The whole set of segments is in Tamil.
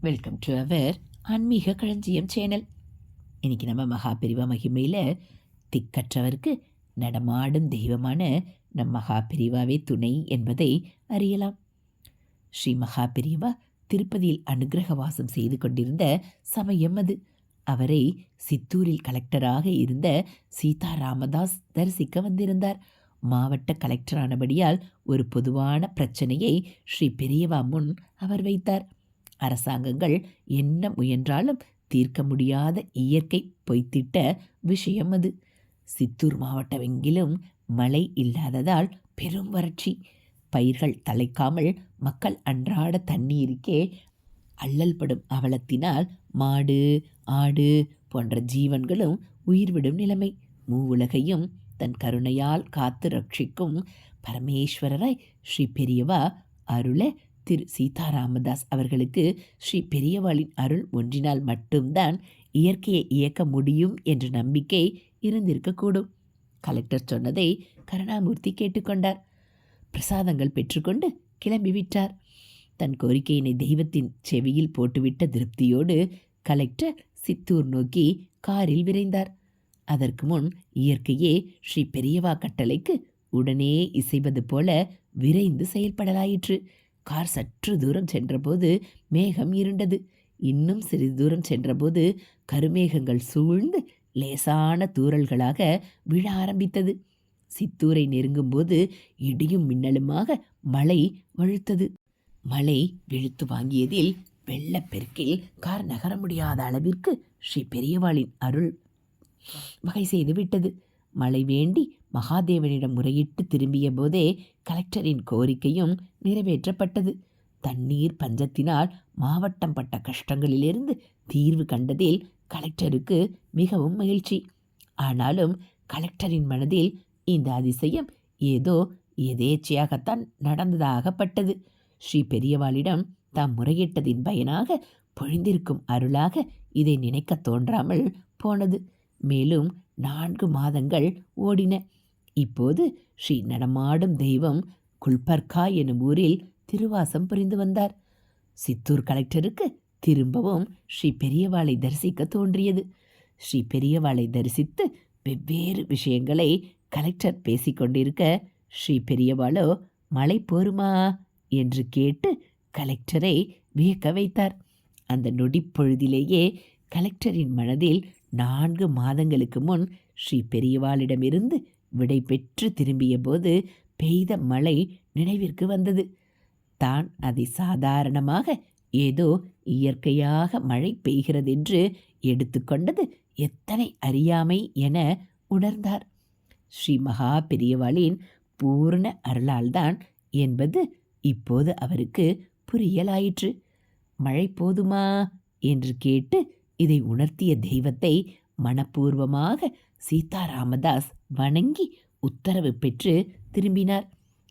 வெல்கம் டு அவர் ஆன்மீக களஞ்சியம் சேனல் இன்னைக்கு நம்ம மகாபிரிவா மகிமையில் திக்கற்றவருக்கு நடமாடும் தெய்வமான நம் மகாபிரிவாவே துணை என்பதை அறியலாம். ஸ்ரீ மகாபிரிவா திருப்பதியில் அனுகிரக வாசம் செய்து கொண்டிருந்த சமயம் அது. அவரை சித்தூரில் கலெக்டராக இருந்த சீதா ராமதாஸ் தரிசிக்க வந்திருந்தார். மாவட்ட கலெக்டரானபடியால் ஒரு பொதுவான பிரச்சனையை ஸ்ரீ பெரியவா முன் அவர் வைத்தார். அரசாங்கங்கள் என்ன முயன்றாலும் தீர்க்க முடியாத இயற்கை பொய்த்திட்ட விஷயம் அது. சித்தூர் மாவட்டமெங்கிலும் மழை இல்லாததால் பெரும் வறட்சி. பயிர்கள் தலைக்காமல் மக்கள் அன்றாட தண்ணீருக்கே அல்லல்படும் அவலத்தினால் மாடு ஆடு போன்ற ஜீவன்களும் உயிர்விடும் நிலைமை. மூவுலகையும் தன் கருணையால் காத்து ரட்சிக்கும் பரமேஸ்வரராய் ஸ்ரீ பெரியவா அருள திரு சீதாராமதாஸ் அவர்களுக்கு ஸ்ரீ பெரியவாளின் அருள் ஒன்றினால் மட்டும்தான் இயற்கையை இயக்க முடியும் என்ற நம்பிக்கை இருந்திருக்கக்கூடும். கலெக்டர் சொன்னதை கருணாமூர்த்தி கேட்டுக்கொண்டார். பிரசாதங்கள் பெற்றுக்கொண்டு கிளம்பிவிட்டார் தன் கோரிக்கையினை தெய்வத்தின் செவியில் போட்டுவிட்ட திருப்தியோடு கலெக்டர் சித்தூர் நோக்கி காரில் விரைந்தார். அதற்கு முன் இயற்கையே ஸ்ரீ பெரியவா கட்டளைக்கு உடனே இசைவது போல விரைந்து செயல்படலாயிற்று. கார் சற்று தூரம் சென்றபோது மேகம் இருண்டது. இன்னும் சிறிது தூரம் சென்றபோது கருமேகங்கள் சூழ்ந்து லேசான தூறல்களாக விழ ஆரம்பித்தது. சித்தூரை நெருங்கும்போது இடியும் மின்னலுமாக மழை வழுத்தது. மழை விழுத்து வாங்கியதில் வெள்ளப்பெருக்கில் கார் நகர முடியாத அளவிற்கு ஸ்ரீ பெரியவாளின் அருள் வகை செய்து விட்டது மழை வேண்டி மகாதேவனிடம் முறையிட்டு திரும்பிய போதே கலெக்டரின் கோரிக்கையும் நிறைவேற்றப்பட்டது. தண்ணீர் பஞ்சத்தினால் மாவட்டம் பட்ட கஷ்டங்களிலிருந்து தீர்வு கண்டதில் கலெக்டருக்கு மிகவும் மகிழ்ச்சி. ஆனாலும் கலெக்டரின் மனதில் இந்த அதிசயம் ஏதோ எதேச்சையாகத்தான் நடந்ததாகப்பட்டது. ஸ்ரீ பெரியவாளிடம் தாம் முறையிட்டதின் பயனாக பொழிந்திருக்கும் அருளாக இதை நினைக்க தோன்றாமல் போனது. மேலும் நான்கு மாதங்கள் ஓடின. இப்போது ஸ்ரீ நடமாடும் தெய்வம் குல்பர்கா எனும் ஊரில் திருவாசம் புரிந்து வந்தார். சித்தூர் கலெக்டருக்கு திரும்பவும் ஸ்ரீ பெரியவாளை தரிசிக்க தோன்றியது. ஸ்ரீ பெரியவாளை தரிசித்து வெவ்வேறு விஷயங்களை கலெக்டர் பேசிக்கொண்டிருக்க ஸ்ரீ பெரியவாளோ மழை போருமா? என்று கேட்டு கலெக்டரை வியக்க வைத்தார். அந்த நொடிப்பொழுதிலேயே கலெக்டரின் மனதில் நான்கு மாதங்களுக்கு முன் ஸ்ரீ பெரியவாளிடமிருந்து விடை பெற்று திரும்பிய போது பெய்த மழை நினைவிற்கு வந்தது. தான் அதை சாதாரணமாக ஏதோ இயற்கையாக மழை பெய்கிறதென்று எடுத்துக்கொண்டது எத்தனை அறியாமை என உணர்ந்தார். ஸ்ரீ மகா பெரியவாளின் பூர்ண அருளால்தான் என்பது இப்போது அவருக்கு புரியலாயிற்று. மழை போதுமா? என்று கேட்டு இதை உணர்த்திய தெய்வத்தை மனப்பூர்வமாக சீதாராமதாஸ் வணங்கி உத்தரவு பெற்று திரும்பினார்.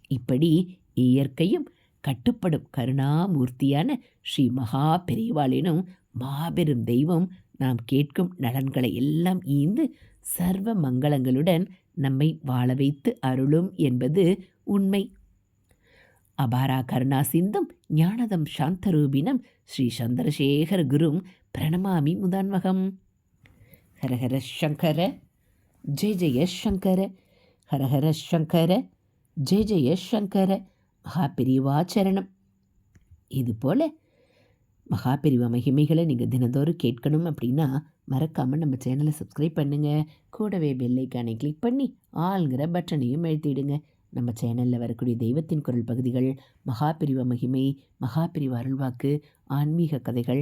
இப்படி இயற்கையும் கட்டுப்படும் கருணாமூர்த்தியான ஸ்ரீ மகா பெரியவாளினும் மாபெரும் தெய்வம் நாம் கேட்கும் நலன்களை எல்லாம் ஈந்து சர்வ மங்களங்களுடன் நம்மை வாழ வைத்து அருளும் என்பது உண்மை. அபாரா கருணா சிந்தும் ஞானதம் சாந்தரூபினம் ஸ்ரீ சந்திரசேகர குரும் பிரணமாமி முதான்மகம். ஹரஹர சங்கர. ஜெய ஜெய சங்கர ஹரஹர சங்கர ஜெய ஜெய சங்கர மகாபிரிவாச்சரணம் இது போல் மகாபிரிவா மகிமைகளை நீங்கள் தினந்தோறும் கேட்கணும் அப்படின்னா மறக்காமல் நம்ம சேனலை சப்ஸ்கிரைப் பண்ணுங்கள் கூடவே பெல்லைக்கானை கிளிக் பண்ணி ஆளுங்கிற பட்டனையும் எழுத்திடுங்க நம்ம சேனலில் வரக்கூடிய தெய்வத்தின் குரல் பகுதிகள் மகாபிரிவ மகிமை மகாபிரிவ அருள்வாக்கு ஆன்மீக கதைகள்